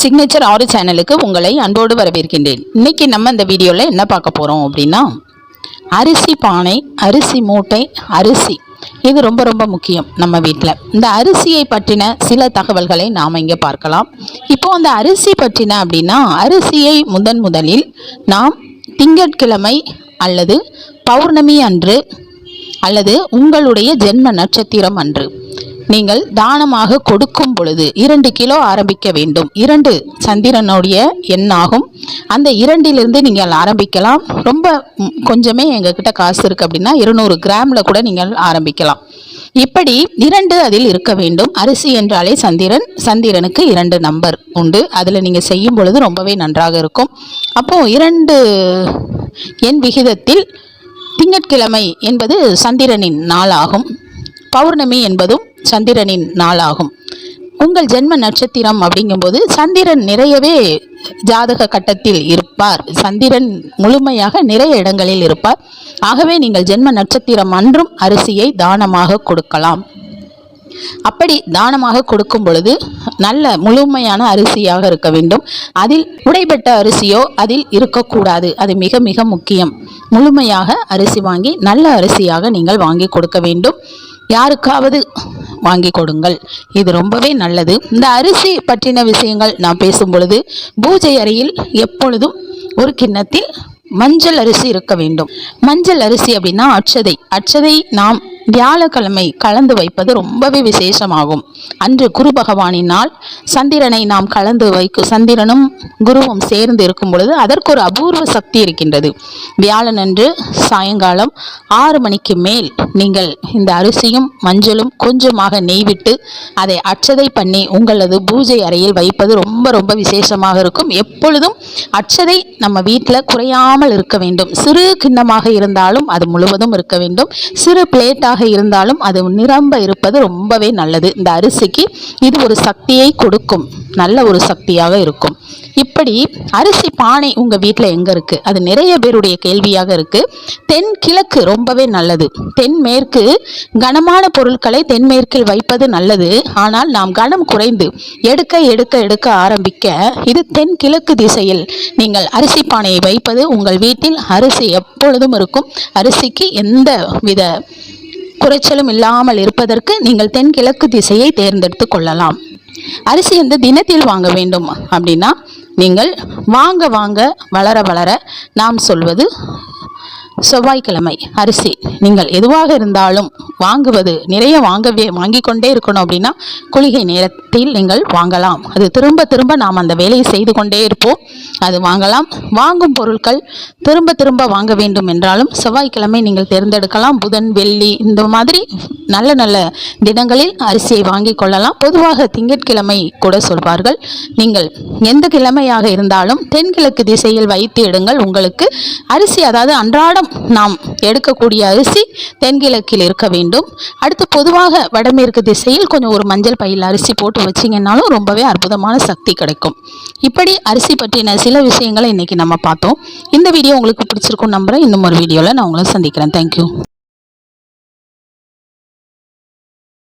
Signature ஆறு சேனலுக்கு உங்களை அன்போடு வரவேற்கின்றேன். இன்னைக்கு நம்ம இந்த வீடியோவில் என்ன பார்க்க போகிறோம் அப்படின்னா அரிசி பானை அரிசி மூட்டை அரிசி. இது ரொம்ப ரொம்ப முக்கியம் நம்ம வீட்டில் இந்த அரிசியை பற்றின சில தகவல்களை நாம் இங்கே பார்க்கலாம். இப்போ அந்த அரிசி பற்றின அப்படின்னா அரிசியை முதன் முதலில் நாம் திங்கட்கிழமை அல்லது பௌர்ணமி அன்று அல்லது உங்களுடைய ஜென்ம நட்சத்திரம் அன்று. நீங்கள் தானமாக கொடுக்கும் பொழுது இரண்டு கிலோ ஆரம்பிக்க வேண்டும். இரண்டு சந்திரனுடைய எண்ணாகும். அந்த இரண்டிலிருந்து நீங்கள் ஆரம்பிக்கலாம். ரொம்ப கொஞ்சமே எங்ககிட்ட காசு இருக்குது அப்படின்னா இருநூறு கிராமில் கூட நீங்கள் ஆரம்பிக்கலாம். இப்படி இரண்டு அதில் இருக்க வேண்டும். அரிசி என்றாலே சந்திரன். சந்திரனுக்கு இரண்டு நம்பர் உண்டு. அதில் நீங்கள் செய்யும் பொழுது ரொம்பவே நன்றாக இருக்கும். அப்போது இரண்டு எண் விகிதத்தில் திங்கட்கிழமை என்பது சந்திரனின் நாளாகும். பௌர்ணமி என்பதும் சந்திரனின் நாளாகும். உங்கள் ஜென்ம நட்சத்திரம் அப்படிங்கும்போது சந்திரன் நிறையவே ஜாதக கட்டத்தில் இருப்பார். சந்திரன் முழுமையாக நிறைய இடங்களில் இருப்பார். ஆகவே நீங்கள் ஜென்ம நட்சத்திரம் அன்றும் அரிசியை தானமாக கொடுக்கலாம். அப்படி தானமாக கொடுக்கும் பொழுது நல்ல முழுமையான அரிசியாக இருக்க வேண்டும். அதில் உடைபட்ட அரிசியோ அதில் இருக்கக்கூடாது. அது மிக மிக முக்கியம். முழுமையாக அரிசி வாங்கி நல்ல அரிசியாக நீங்கள் வாங்கி கொடுக்க வேண்டும். யாருக்காவது வாங்கி கொடுங்கள். இது ரொம்பவே நல்லது. இந்த அரிசி பற்றின விஷயங்கள் நான் பேசும் பொழுது பூஜை அறையில் எப்பொழுதும் ஒரு கிண்ணத்தில் மஞ்சள் அரிசி இருக்க வேண்டும். மஞ்சள் அரிசி அப்படின்னா அட்சதை அட்சதை நாம் வியாழக்கிழமை கலந்து வைப்பது ரொம்பவே விசேஷமாகும். அன்று குரு பகவானின் நாள் சந்திரனை நாம் கலந்து வைக்கும் சந்திரனும் குருவும் சேர்ந்து இருக்கும் பொழுது அதற்கு ஒரு அபூர்வ சக்தி இருக்கின்றது. வியாழன் அன்று சாயங்காலம் ஆறு மணிக்கு மேல் நீங்கள் இந்த அரிசியும் மஞ்சளும் கொஞ்சமாக நெய் விட்டு அதை அட்சதை பண்ணி உங்களது பூஜை அறையில் வைப்பது ரொம்ப ரொம்ப விசேஷமாக இருக்கும். எப்பொழுதும் அட்சதை நம்ம வீட்டில் குறையாமல் இருக்க வேண்டும். சிறு கிண்ணமாக இருந்தாலும் அது முழுவதும் இருக்க வேண்டும். சிறு பிளேட்டாக இருந்தாலும் அது நிரம்ப இருப்பது ரொம்பவே நல்லது. இந்த அரிசிக்கு இது ஒரு சக்தியை கொடுக்கும். நல்ல ஒரு சக்தியாக இருக்கும். இப்படி அரிசி பானை உங்கள் வீட்டில் எங்கே இருக்குது அது நிறைய பேருடைய கேள்வியாக இருக்குது தென்கிழக்கு ரொம்பவே நல்லது. தென்மேற்கு கனமான பொருட்களை தென்மேற்கில் வைப்பது நல்லது. ஆனால் நாம் கனம் குறைந்து எடுக்க எடுக்க எடுக்க ஆரம்பிக்க இது தென்கிழக்கு திசையில் நீங்கள் அரிசி பானையை வைப்பது உங்கள் வீட்டில் அரிசி எப்பொழுதும் இருக்கும். அரிசிக்கு எந்த வித குறைச்சலும் இல்லாமல் இருப்பதற்கு நீங்கள் தென்கிழக்கு திசையை தேர்ந்தெடுத்து கொள்ளலாம். அரிசி வந்து தினத்தில் வாங்க வேண்டும் அப்படின்னா நீங்கள் வாங்க வாங்க வளர வளர நாம் சொல்வது செவ்வாய்க்கிழமை அரிசி. நீங்கள் எதுவாக இருந்தாலும் வாங்குவது நிறைய வாங்கவே வாங்கி கொண்டே இருக்கணும் அப்படின்னா குளிகை நேரத்தில் நீங்கள் வாங்கலாம். அது திரும்ப திரும்ப நாம் அந்த வேலையை செய்து கொண்டே இருப்போம். அது வாங்கலாம். வாங்கும் பொருட்கள் திரும்ப திரும்ப வாங்க வேண்டும் என்றாலும் செவ்வாய்க்கிழமை நீங்கள் தேர்ந்தெடுக்கலாம். புதன் வெள்ளி இந்த மாதிரி நல்ல நல்ல தினங்களில் அரிசியை வாங்கிக் கொள்ளலாம். பொதுவாக திங்கட்கிழமை கூட சொல்வார்கள் நீங்கள் எந்த கிழமையாக இருந்தாலும் தென்கிழக்கு திசையில் வைத்து எடுங்கள். உங்களுக்கு அரிசி அதாவது அன்றாடம் நாம் எடுக்கக்கூடிய அரிசி தென்கிழக்கில் இருக்க வேண்டும். அடுத்து பொதுவாக வடமேற்கு திசையில் கொஞ்சம் ஒரு மஞ்சள் பையில் அரிசி போட்டு வச்சிங்கன்னாலும் ரொம்பவே அற்புதமான சக்தி கிடைக்கும். இப்படி அரிசி பற்றின சில விஷயங்களை இன்னைக்கு நம்ம பார்த்தோம். இந்த வீடியோ உங்களுக்கு பிடிச்சிருக்கும் நம்புகிறேன் இன்னும் ஒரு வீடியோவில் நான் உங்களை சந்திக்கிறேன். தேங்க்யூ